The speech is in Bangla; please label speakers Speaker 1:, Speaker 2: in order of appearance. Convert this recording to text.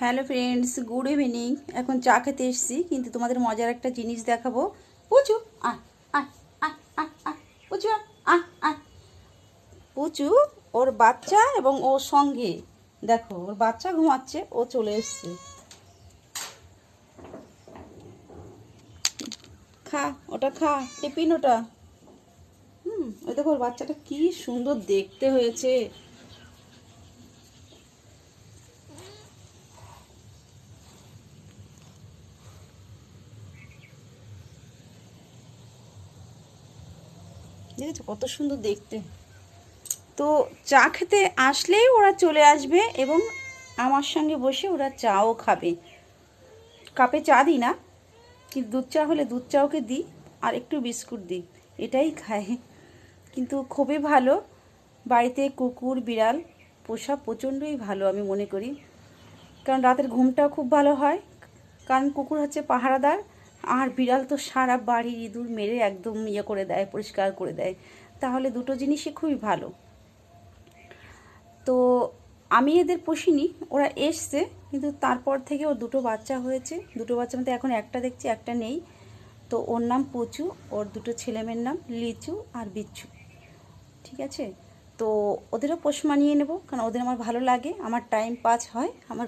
Speaker 1: Hello friends, good evening. এখন চা খেতে এসেছি, কিন্তু তোমাদের মজার একটা জিনিস দেখাবো। পুচু আয় আয় পুচু, ওর বাচ্চা এবং ওর সঙ্গে। দেখো, ওর বাচ্চা ঘুমাচ্ছে, ও চলে এসছে। খা, ওটা খা, টিফিন ওটা। হুম, ওই দেখো, ওর বাচ্চাটা কি সুন্দর দেখতে হয়েছে। দেখেছ কত সুন্দর দেখতে। তো চা খেতে আসলেই ওরা চলে আসবে এবং আমার সঙ্গে বসে ওরা চাও খাবে। কাপে চা দিই না, কিন্তু দুধ চা হলে দুধ চা ওকে দিই আর একটু বিস্কুট দিই, এটাই খায় কিন্তু খুবই ভালো, বাড়িতে কুকুর, বিড়াল, পোষা প্রচণ্ডই ভালো আমি মনে করি। কারণ রাতের ঘুমটাও খুব ভালো হয়, কারণ কুকুর হচ্ছে পাহারাদার আর বিড়াল তো সারা বাড়ির ইঁদুর মেরে একদম ইয়ে করে দেয়, পরিষ্কার করে দেয়। তাহলে দুটো জিনিসই খুবই ভালো। তো আমি এদের পুষিনি, ওরা এসছে, কিন্তু তারপর থেকে ওর দুটো বাচ্চা হয়েছে। দুটো বাচ্চার মধ্যে এখন একটা দেখছি, একটা নেই। তো ওর নাম পুচু, ওর দুটো ছেলেমেয়ের নাম লিচু আর বিচ্ছু। ঠিক আছে? তো ওদেরও পোষ মানিয়ে নেব, কারণ ওদের আমার ভালো লাগে, আমার টাইম পাস হয়, আমার